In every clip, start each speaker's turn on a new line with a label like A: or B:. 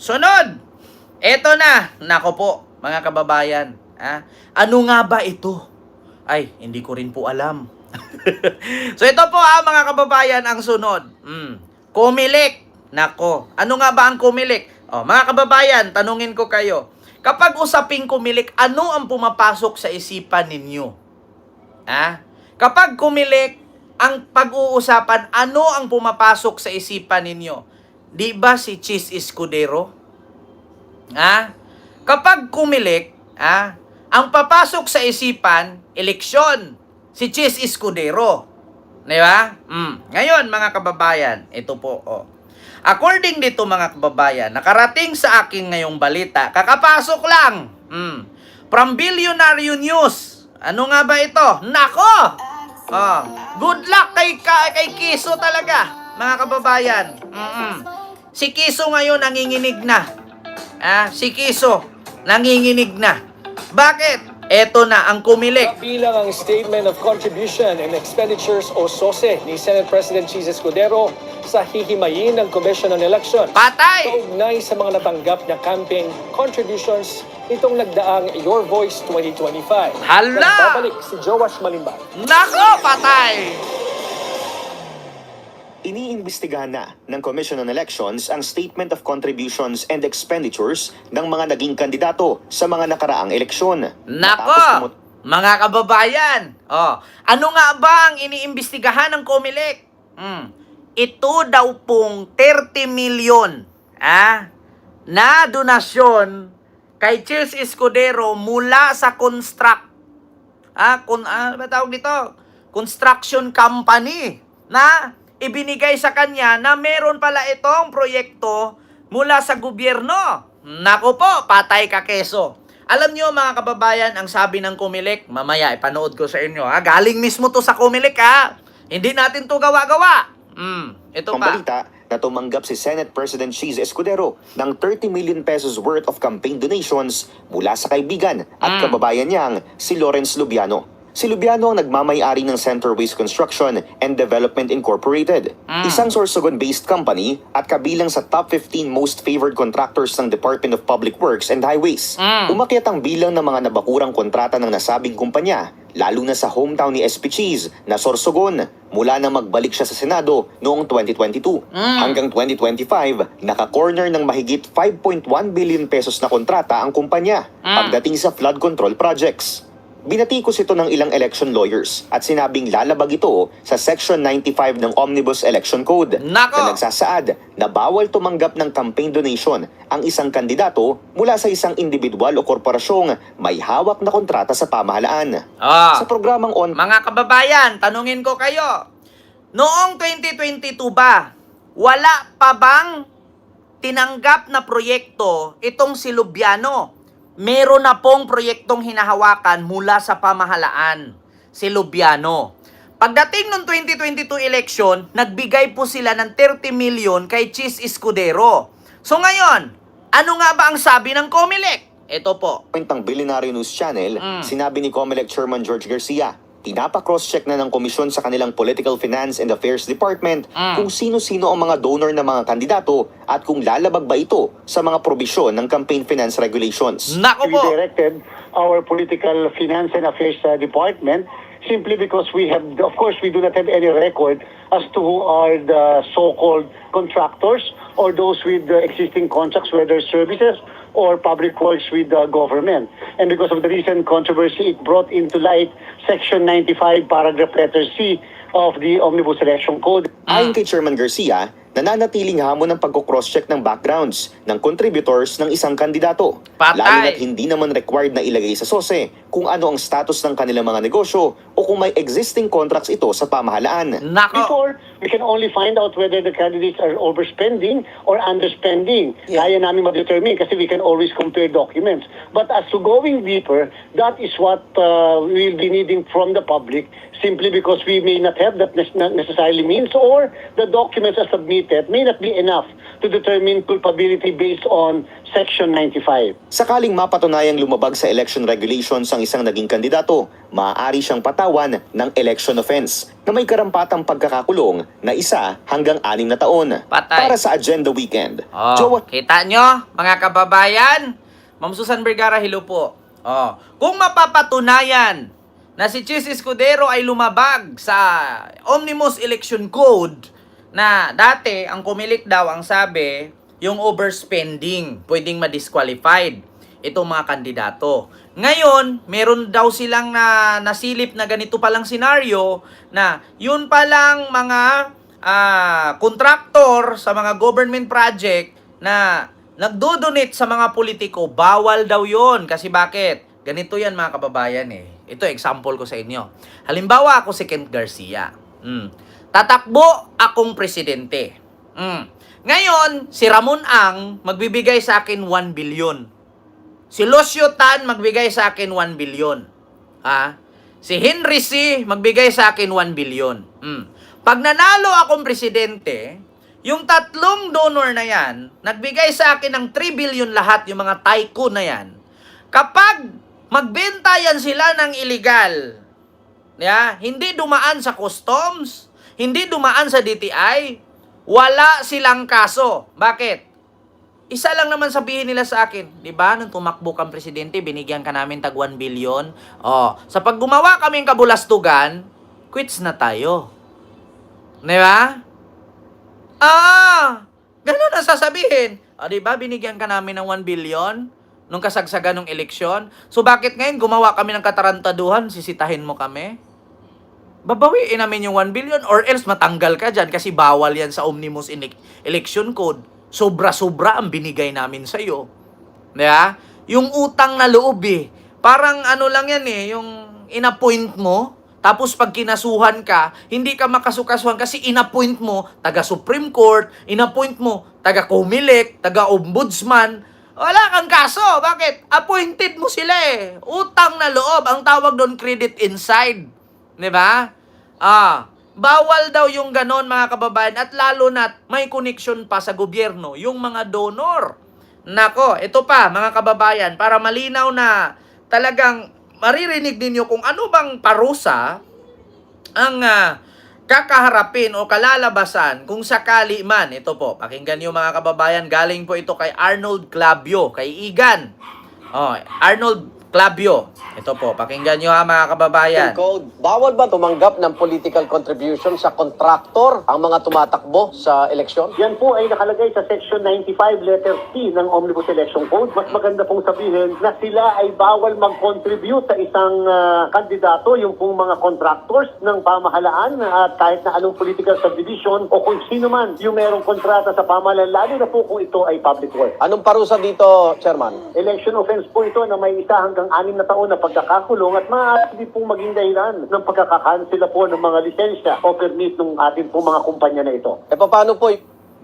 A: Sunod! Eto na! Nako po, mga kababayan. Ha? Ano nga ba ito? Ay, hindi ko rin po alam. so ito po ha, mga kababayan, ang sunod. Mm. Kumilik. Nako, ano nga ba ang kumilik? O, mga kababayan, tanungin ko kayo. Kapag usaping kumilik, ano ang pumapasok sa isipan ninyo? Ha? Kapag kumilik, ang pag-uusapan, ano ang pumapasok sa isipan ninyo? Di ba si Cheese Escudero? Ha? Kapag kumilik, ha? Ang papasok sa isipan, eleksyon. Si Cheese Escudero. Di ba? Mm. Ngayon, mga kababayan, ito po, oh. According dito mga kababayan, nakarating sa akin ngayong balita, kakapasok lang. Mm. From Billionaire News. Ano nga ba ito? Nako! Oh, good luck kay, ka, kay Kiso talaga, mga kababayan. Mm-mm. Si Kiso ngayon nanginginig na. Ah, si Kiso nanginginig na. Bakit? Eto na ang kumilik.
B: Bilang ang Statement of Contribution and Expenditures o SOSE ni Senate President Cheese Escudero sa hihimayin ng Commission on Election.
A: Patay!
B: Kaugnay sa mga natanggap na campaign contributions itong nagdaang Your Voice 2025.
A: Hala!
B: Nagbabalik si Joash Malimbag.
A: Nako, patay!
C: Iniimbestigahan na ng Commission on Elections ang Statement of Contributions and Expenditures ng mga naging kandidato sa mga nakaraang eleksyon.
A: Nako! Mga kababayan, oh, ano nga ba ang iniimbestigahan ng Comelec? Hmm, ito daw pong 30 million ah, na donasyon kay Cheers Escudero mula sa construct ah, kun, ah, ano ba tawag dito? Construction company na ibinigay sa kanya na meron pala itong proyekto mula sa gobyerno. Nako po, patay ka keso. Alam nyo mga kababayan, ang sabi ng Kumilik, mamaya ipanood ko sa inyo ha, galing mismo to sa Kumilik ha. Hindi natin to gawa-gawa. Hmm, ito
C: Ang
A: pa.
C: balita na tumanggap si Senate President Cheese Escudero ng 30 million pesos worth of campaign donations mula sa kaibigan at
A: Mm.
C: kababayan niyang si Lawrence Lubiano. Si Lubiano ang nagmamayari ng Centerways Construction and Development Incorporated,
A: Mm.
C: isang Sorsogon-based company at kabilang sa top 15 most favored contractors ng Department of Public Works and Highways.
A: Mm.
C: Umakyat ang bilang ng mga nabakurang kontrata ng nasabing kumpanya, lalo na sa hometown ni SP Cheese na Sorsogon, mula na magbalik siya sa Senado noong 2022.
A: Mm.
C: Hanggang 2025, naka-corner ng mahigit 5.1 billion pesos na kontrata ang kumpanya
A: Mm.
C: pagdating sa flood control projects. Binatikos ito ng ilang election lawyers at sinabing lalabag ito sa Section 95 ng Omnibus Election Code
A: Nako!
C: na nagsasaad na bawal tumanggap ng campaign donation ang isang kandidato mula sa isang individual o korporasyong may hawak na kontrata sa pamahalaan.
A: Ah.
C: Sa programang on
A: Mga kababayan, tanungin ko kayo. Noong 2022 ba, wala pa bang tinanggap na proyekto itong si Lubiano? Meron na pong proyektong hinahawakan mula sa pamahalaan, si Lubiano. Pagdating ng 2022 election, nagbigay po sila ng 30 million kay Cheese Escudero. So ngayon, ano nga ba ang sabi ng Comelec? Ito po.
C: kwentang Billionaire News Channel,
A: Mm.
C: sinabi ni COMELEC Chairman George Garcia, pinapa-cross-check na ng komisyon sa kanilang Political Finance and Affairs Department
A: Mm.
C: kung sino-sino ang mga donor ng mga kandidato at kung lalabag ba ito sa mga probisyon ng campaign finance regulations.
A: Nako
D: we
A: po.
D: directed our political finance and affairs uh, department simply because we have, of course, we do not have any record as to who are the so-called contractors or those with the existing contracts, whether services or public works with the government. And because of the recent controversy, it brought into light Section 95, paragraph letter C of the Omnibus Election Code.
C: Ayon kay Chairman Garcia, nananatiling hamon ng pagko-cross-check ng backgrounds ng contributors ng isang kandidato.
A: Patay.
C: Lalo na't hindi naman required na ilagay sa SOSE kung ano ang status ng kanilang mga negosyo o kung may existing contracts ito sa pamahalaan.
A: Nako.
D: Before, we can only find out whether the candidates are overspending or underspending. Kaya namin ma-determine kasi we can always compare documents. But as to going deeper, that is what uh, we'll be needing from the public simply because we may not have that necessarily means or the documents as submitted may not be enough to determine culpability based on Section 95.
C: Sakaling mapatunayang lumabag sa election regulations ang ang isang naging kandidato, maaari siyang patawan ng election offense na may karampatang pagkakakulong na isa hanggang anim na taon.
A: Patay.
C: Para sa Agenda Weekend,
A: Oh,
C: Jowa
A: kita nyo, mga kababayan? Ma'am Susan Vergara, hello po. Oh, kung mapapatunayan na si Chis Escudero ay lumabag sa Omnibus Election Code na dati ang kumilik daw ang sabi yung overspending, pwedeng ma-disqualified itong mga kandidato. Ngayon, meron daw silang na nasilip na ganito palang senaryo na yun palang mga ah, kontraktor sa mga government project na nagdo-donate sa mga politiko, bawal daw yon Kasi bakit? Ganito yan mga kababayan eh. Ito example ko sa inyo. Halimbawa ako si Kent Garcia. Mm. Tatakbo akong presidente. Mm. Ngayon, si Ramon Ang magbibigay sa akin 1 billion. Si Lucio Tan magbigay sa akin 1 billion. Ah, si Henry C magbigay sa akin 1 billion. Mm. Pag nanalo akong presidente, yung tatlong donor na yan, nagbigay sa akin ng 3 billion lahat, yung mga tycoon na yan. Kapag magbenta yan sila ng illegal, ya, hindi dumaan sa customs, hindi dumaan sa DTI, wala silang kaso. Bakit? Isa lang naman sabihin nila sa akin, 'di ba? Nung tumakbo kang presidente, binigyan ka namin tag 1 billion. Oh, sa pag gumawa kaming kabulastugan, quits na tayo. 'Di ba? Ah, ganun ang sasabihin. O, di ba, binigyan ka namin ng 1 billion nung kasagsagan ng eleksyon. So, bakit ngayon gumawa kami ng katarantaduhan, sisitahin mo kami? Babawiin namin yung 1 billion or else matanggal ka dyan kasi bawal yan sa Omnibus Ele- Election Code. Sobra-sobra ang binigay namin sa'yo. Diba? Yung utang na loob eh. Parang ano lang yan eh, yung inappoint mo, tapos pag kinasuhan ka, hindi ka makasukasuhan kasi inappoint mo taga Supreme Court, inappoint mo taga Comelec, taga Ombudsman. Wala kang kaso. Bakit? Appointed mo sila eh. Utang na loob. Ang tawag doon credit inside. 'Di ba? Ah, bawal daw yung ganon mga kababayan at lalo na may connection pa sa gobyerno yung mga donor. Nako, ito pa mga kababayan para malinaw na talagang maririnig ninyo kung ano bang parusa ang ah, kakaharapin o kalalabasan kung sakali man. Ito po, pakinggan niyo mga kababayan, galing po ito kay Arnold Clavio, kay Igan. Oh, Arnold Clavio. Ito po, pakinggan niyo ha mga kababayan.
E: Code. Bawal ba tumanggap ng political contribution sa contractor ang mga tumatakbo sa eleksyon?
D: Yan po ay nakalagay sa Section 95, letter C ng Omnibus Election Code. Mas maganda pong sabihin na sila ay bawal mag-contribute sa isang ah, kandidato, yung pong mga contractors ng pamahalaan at kahit na anong political subdivision o kung sino man yung merong kontrata sa pamahalaan, lalo na po kung ito ay public work.
E: Anong parusa dito, Chairman?
D: Election offense po ito na may isa hanggang anim na taon na pagkakakulong at maaari din pong maging dahilan ng pagkakakansela po ng mga lisensya o permit ng ating po mga kumpanya na ito.
E: E paano po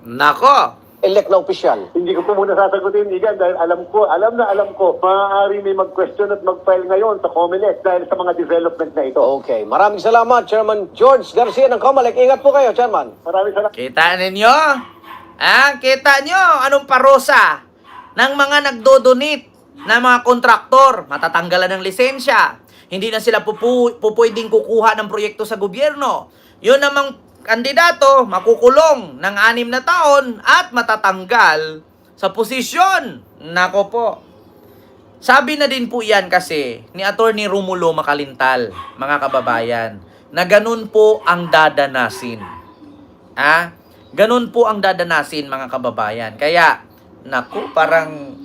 A: Nako,
E: elect na opisyal?
D: Hindi ko po muna sasagutin, Igan, dahil alam ko, alam na alam ko, maaari may mag-question at mag-file ngayon sa COMELEC dahil sa mga development na ito.
E: Okay. Maraming salamat, Chairman George Garcia ng Comelec. Ingat po kayo, Chairman.
D: Maraming salamat.
A: kita ninyo? Ah, kita nyo anong parusa ng mga nagdodonate na mga kontraktor, matatanggalan ng lisensya. Hindi na sila pupu, pupwedeng kukuha ng proyekto sa gobyerno. Yun namang kandidato, makukulong ng anim na taon at matatanggal sa posisyon. Nako po. Sabi na din po yan kasi ni Attorney Romulo Makalintal, mga kababayan, na ganun po ang dadanasin. Ah, ganun po ang dadanasin mga kababayan. Kaya, naku, parang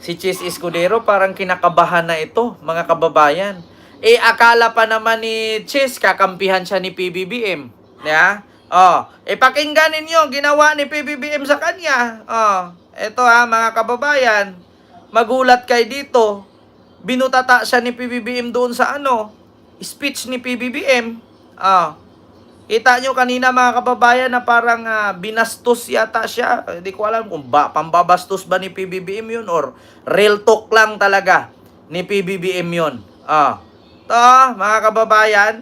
A: si Chis Escudero parang kinakabahan na ito, mga kababayan. Eh, akala pa naman ni Chis, kakampihan siya ni PBBM. Yeah? Oh, eh pakinggan ninyo ginawa ni PBBM sa kanya. Oh, eto ha mga kababayan, magulat kay dito. Binutata siya ni PBBM doon sa ano, speech ni PBBM. Ah, Kita nyo kanina mga kababayan na parang ah, binastos yata siya. Hindi ko alam kung ba, pambabastos ba ni PBBM yun or real talk lang talaga ni PBBM yun. Ah. To, mga kababayan,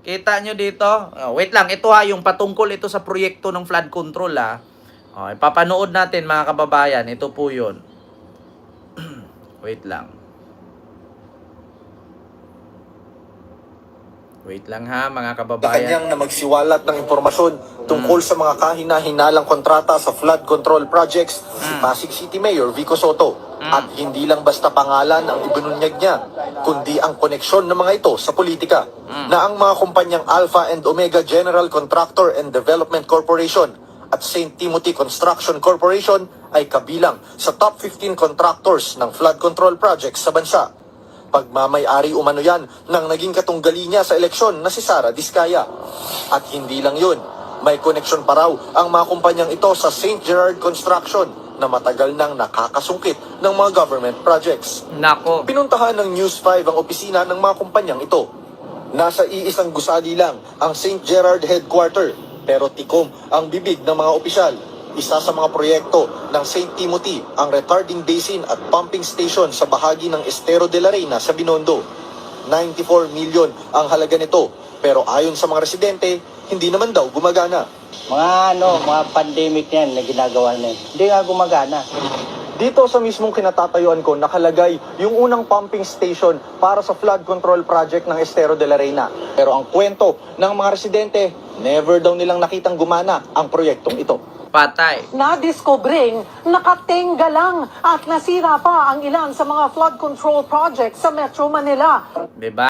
A: kita nyo dito. Ah, wait lang, ito ha, yung patungkol ito sa proyekto ng flood control ha. Oh, ipapanood natin mga kababayan. Ito po yun. wait lang. Wait lang ha, mga kababayan.
F: kanyang na magsiwalat ng impormasyon tungkol sa mga kahina-hinalang kontrata sa flood control projects si Pasig City Mayor Vico Soto. At hindi lang basta pangalan ang ibinunyag niya, kundi ang koneksyon ng mga ito sa politika. Na ang mga kumpanyang Alpha and Omega General Contractor and Development Corporation at St. Timothy Construction Corporation ay kabilang sa top 15 contractors ng flood control projects sa bansa. Pagmamayari umano yan ng naging katunggali niya sa eleksyon na si Sara Diskaya. At hindi lang yun, may koneksyon pa raw ang mga kumpanyang ito sa St. Gerard Construction na matagal nang nakakasungkit ng mga government projects.
A: Nako.
F: Pinuntahan ng News 5 ang opisina ng mga kumpanyang ito. Nasa iisang gusali lang ang St. Gerard Headquarter, pero tikom ang bibig ng mga opisyal. Isa sa mga proyekto ng St. Timothy ang retarding basin at pumping station sa bahagi ng Estero de la Reina sa Binondo. 94 million ang halaga nito, pero ayon sa mga residente, hindi naman daw gumagana.
G: Mga ano, mga pandemic yan na ginagawa na yun. Hindi nga gumagana.
F: Dito sa mismong kinatatayuan ko, nakalagay yung unang pumping station para sa flood control project ng Estero de la Reina. Pero ang kwento ng mga residente, never daw nilang nakitang gumana ang proyektong ito.
A: Patay.
H: Nadiskobring nakatenga lang at nasira pa ang ilan sa mga flood control projects sa Metro Manila.
A: 'Di ba?